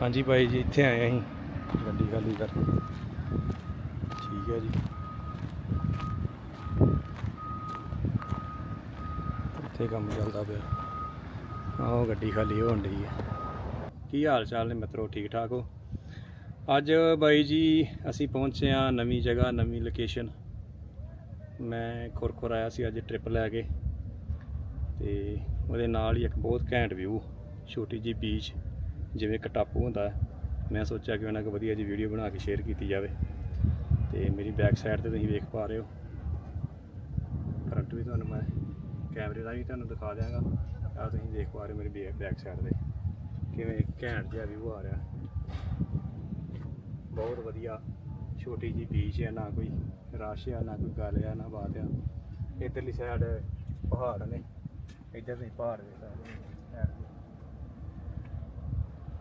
ਹਾਂਜੀ ਭਾਈ ਜੀ ਇੱਥੇ ਆਏ ਅਸੀਂ ਗੱਡੀ ਖਾਲੀ ਕਰ। ਠੀਕ ਹੈ ਜੀ। ਇੱਥੇ ਕੰਮ ਚੱਲਦਾ ਪਿਆ। ਆਹ ਗੱਡੀ ਖਾਲੀ ਹੋਣ ਡਈ ਹੈ। ਕੀ ਹਾਲ ਚਾਲ ਨੇ ਮਿੱਤਰੋ ਠੀਕ ਠਾਕ ਹੋ? ਅੱਜ ਬਾਈ ਜੀ ਅਸੀਂ ਪਹੁੰਚੇ ਆ ਨਵੀਂ ਜਗ੍ਹਾ ਨਵੀਂ ਲੋਕੇਸ਼ਨ ਮੈਂ ਖੁਰਖੁਰ ਆਇਆ ਸੀ ਅੱਜ ਟ੍ਰਿਪ ਲੈ ਕੇ। ਤੇ ਉਹਦੇ ਨਾਲ ਹੀ ਇੱਕ ਬਹੁਤ ਘੈਂਟ ਵਿਊ ਛੋਟੀ ਜੀ ਬੀਚ ਜਿਵੇਂ ਇੱਕ ਟਾਪੂ ਹੁੰਦਾ, ਮੈਂ ਸੋਚਿਆ ਕਿ ਉਹਨਾਂ ਕੋ ਵਧੀਆ ਜੀ ਵੀਡੀਓ ਬਣਾ ਕੇ ਸ਼ੇਅਰ ਕੀਤੀ ਜਾਵੇ। ਤੇ ਮੇਰੀ ਬੈਕ ਸਾਈਡ ਤੇ ਤੁਸੀਂ ਵੇਖ ਪਾ ਰਹੇ ਹੋ। ਫਰੰਟ ਵੀ ਤੁਹਾਨੂੰ ਮੈਂ ਕੈਮਰੇ ਦਾ ਵੀ ਤੁਹਾਨੂੰ ਦਿਖਾ ਦਿਆਂਗਾ। ਆ ਤੁਸੀਂ ਦੇਖ ਪਾ ਰਹੇ ਹੋ ਮੇਰੀ ਬੈਕ ਸਾਈਡ ਤੇ। ਕਿਵੇਂ ਘੈਂਟ ਜਿਹਾ ਵਿਊ ਆ ਰਿਹਾ। ਬਹੁਤ ਵਧੀਆ, ਛੋਟੀ ਜੀ ਬੀਚ ਹੈ ਨਾ ਕੋਈ ਰਸ਼ ਆ, ਨਾ ਕੋਈ ਗੱਲ ਆ, ਨਾ ਬਾਤ ਆ। ਇਧਰਲੀ ਸਾਈਡ ਪਹਾੜ ਨੇ। ਇੱਧਰ ਨਹੀਂ ਪਹਾੜ ਦੇ ਸਾਰੇ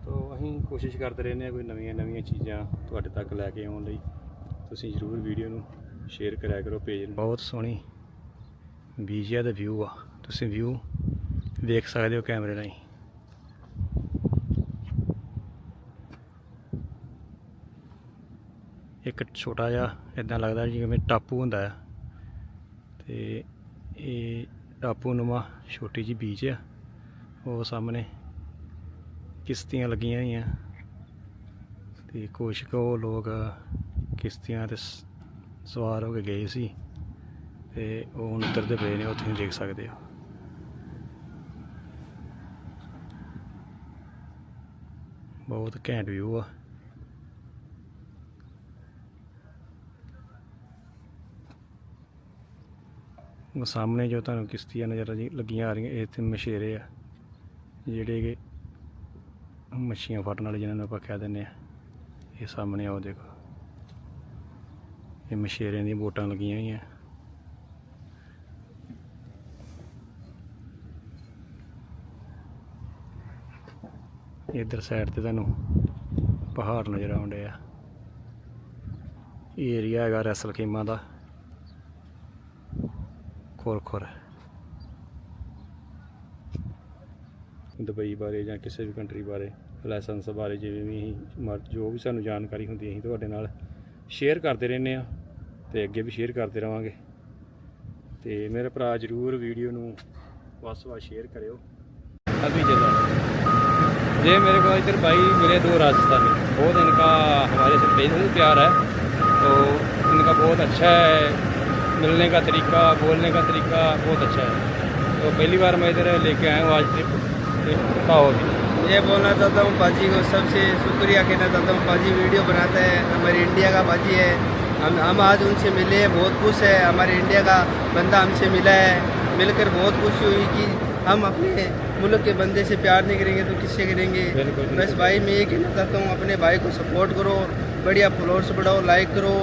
ਤੋ ਅਸੀਂ ਕੋਸ਼ਿਸ਼ ਕਰਦੇ ਰਹਿੰਦੇ ਹਾਂ ਕੋਈ ਨਵੀਆਂ ਨਵੀਆਂ ਚੀਜ਼ਾਂ ਤੁਹਾਡੇ ਤੱਕ ਲੈ ਕੇ ਆਉਣ ਲਈ। ਤੁਸੀਂ ਜ਼ਰੂਰ ਵੀਡੀਓ ਨੂੰ ਸ਼ੇਅਰ ਕਰਿਆ ਕਰੋ ਪੇਜ ਨੂੰ। ਬਹੁਤ ਸੋਹਣੀ ਬੀਜਿਆ ਦਾ ਵਿਊ ਆ। ਤੁਸੀਂ ਵਿਊ ਵੇਖ ਸਕਦੇ ਹੋ ਕੈਮਰੇ ਰਾਹੀਂ। ਇੱਕ ਛੋਟਾ ਜਿਹਾ ਇਦਾਂ ਲੱਗਦਾ ਜਿਵੇਂ ਟਾਪੂ ਹੁੰਦਾ ਆ। ਤੇ ਇਹ ਟਾਪੂ ਨੁਮਾ ਛੋਟੀ ਜੀ ਬੀਚ ਆ। ਉਹ ਸਾਹਮਣੇ ਕਿਸ਼ਤੀਆਂ ਲੱਗੀਆਂ ਹੋਈਆਂ। ਤੇ ਕੁਛ ਕੁ ਲੋਕ ਕਿਸ਼ਤੀਆਂ ਤੇ ਸਵਾਰ ਹੋ ਕੇ ਗਏ ਸੀ। ਤੇ ਉਹ ਹੁਣ ਉਤਰਦੇ ਪਏ ਨੇ, ਉੱਥੇ ਤੁਸੀਂ ਦੇਖ ਸਕਦੇ ਹੋ। ਬਹੁਤ ਘੈਂਟ ਵਿਊ ਆ। ਉਹ ਸਾਹਮਣੇ ਜੋ ਤੁਹਾਨੂੰ ਕਿਸ਼ਤੀਆਂ ਨਜ਼ਰ ਆ ਲੱਗੀਆਂ ਆ ਰਹੀਆਂ, ਇਹ ਤੇ ਮਛੇਰੇ ਆ। ਜਿਹੜੇ ਕਿ ਮੱਛੀਆਂ ਫੜਨ ਵਾਲੇ ਜਿਹਨਾਂ ਨੂੰ ਆਪਾਂ ਕਹਿ ਦਿੰਦੇ ਆ ਇਹ ਸਾਹਮਣੇ ਆਓ ਦੇਖੋ। ਇਹ ਮਛੇਰਿਆਂ ਦੀਆਂ ਬੋਟਾਂ ਲੱਗੀਆਂ ਹੋਈਆਂ। ਇਧਰ ਸਾਈਡ ਤੇ ਤੁਹਾਨੂੰ ਪਹਾੜ ਨਜ਼ਰ ਆਉਂਦੇ ਆ। ਇਹ ਏਰੀਆ ਹੈਗਾ ਰੈਸਲ ਖੇਮਾ ਦਾ। ਖੁਰ ਖੁਰ ਦੁਬਈ ਬਾਰੇ ਜਾਂ ਕਿਸੇ ਵੀ ਕੰਟਰੀ ਬਾਰੇ ਲਾਇਸੈਂਸ ਬਾਰੇ ਜਿਵੇਂ ਵੀ ਅਸੀਂ ਮਰ- ਜੋ ਵੀ ਸਾਨੂੰ ਜਾਣਕਾਰੀ ਹੁੰਦੀ ਹੈ ਅਸੀਂ ਤੁਹਾਡੇ ਨਾਲ ਸ਼ੇਅਰ ਕਰਦੇ ਰਹਿੰਦੇ ਆ ਤੇ ਅੱਗੇ ਵੀ ਸ਼ੇਅਰ ਕਰਦੇ ਰਵਾਂਗੇ ਤੇ ਮੇਰੇ ਭਰਾ ਜਰੂਰ ਵੀਡੀਓ ਨੂੰ ਵੱਧ ਤੋਂ ਵੱਧ ਸ਼ੇਅਰ ਕਰਿਓ अभी जगह ये मेरे को इधर भाई मिले दो राजस्थानी बहुत इनका हमारे से बेहद प्यार है तो इनका बहुत अच्छा है मिलने का तरीका बोलने का तरीका बहुत अच्छा है तो पहली बार मैं इधर लेके आया हूँ आज ट्रिप बताओ अभी ये बोलना चाहता हूँ पाजी को सबसे शुक्रिया कहना चाहता हूँ पाजी वीडियो बनाते हैं हमारे इंडिया का पाजी है। हम हम आज उनसे मिले हैं बहुत खुश है हमारे इंडिया का बंदा हमसे मिला है। मिलकर बहुत खुशी हुई कि हम अपने मुल्क के बंदे से प्यार नहीं करेंगे तो किससे करेंगे? बस भाई मैं ये कहना चाहता हूँ अपने भाई को सपोर्ट करो बढ़िया फॉलोअर्स बढ़ाओ लाइक करो।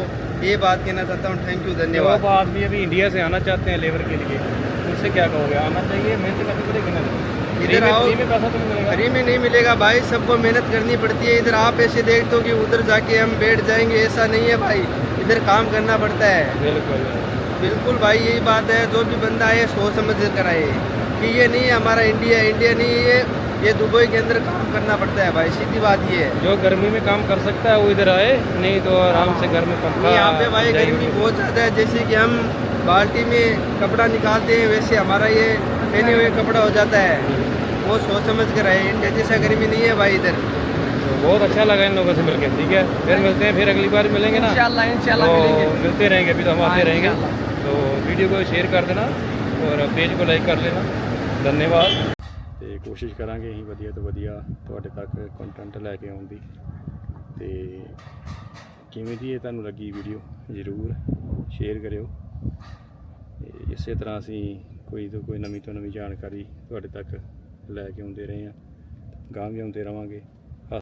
ये बात कहना चाहता हूँ थैंक यू धन्यवाद। आदमी अभी इंडिया से आना चाहते हैं लेबर के लिए उनसे क्या कहोगे? आना चाहिए मेहनत करनी पड़ेगी ना? फ्री इधर आओ। फ्री में तो नहीं मिलेगा। में नहीं मिलेगा भाई सबको मेहनत करनी पड़ती है। इधर आप ऐसे देखते हो कि उधर जाके हम बैठ जाएँगे ऐसा नहीं है भाई। इधर काम करना पड़ता है। बिल्कुल। बिल्कुल भाई यही बात है। जो भी बंदा आए सोच समझ कर आए कि ये नहीं है हमारा इंडिया इंडिया नहीं है ये दुबई के अंदर काम करना पड़ता है भाई। सीधी बात ये है। जो गर्मी में काम कर सकता है वो इधर आए। नहीं तो आराम से घर में पंखा यहाँ पे भाई गर्मी बहुत ज़्यादा है। जैसे कि हम बाल्टी में कपड़ा निकालते हैं वैसे हमारा ये पहने हुए कपड़ा हो जाता है वो सोच समझ कर आए इंडिया जैसा गर्मी नहीं है भाई इधर तो बहुत अच्छा लगा इन लोगों से मिलकर ठीक है फिर मिलते हैं फिर अगली बार मिलेंगे ना इंशाल्लाह इंशाल्लाह तो मिलेंगे मिलते रहेंगे अभी तो हम आते हाँ, रहेंगे इंशाल्लाह। तो वीडियो को शेयर कर देना और पेज को लाइक कर लेना ਧੰਨਵਾਦ ਤੇ ਕੋਸ਼ਿਸ਼ ਕਰਾਂਗੇ ਅਸੀਂ ਵਧੀਆ ਤੋਂ ਵਧੀਆ ਤੁਹਾਡੇ ਤੱਕ ਕੰਟੈਂਟ ਲੈ ਕੇ ਆਉਣ ਦੀ ਤੇ ਕਿਵੇਂ ਦੀ ਇਹ ਤੁਹਾਨੂੰ ਲੱਗੀ ਵੀਡੀਓ ਜ਼ਰੂਰ ਸ਼ੇਅਰ ਕਰਿਓ ਤੇ ਇਸੇ ਤਰ੍ਹਾਂ ਅਸੀਂ ਕੋਈ ਤੋਂ ਕੋਈ ਨਵੀਂ ਤੋਂ ਨਵੀਂ ਜਾਣਕਾਰੀ ਤੁਹਾਡੇ ਤੱਕ ਲੈ ਕੇ ਆਉਂਦੇ ਰਹੇ ਹਾਂ। ਗਾਂ ਵੀ ਆਉਂਦੇ ਰਵਾਂਗੇ।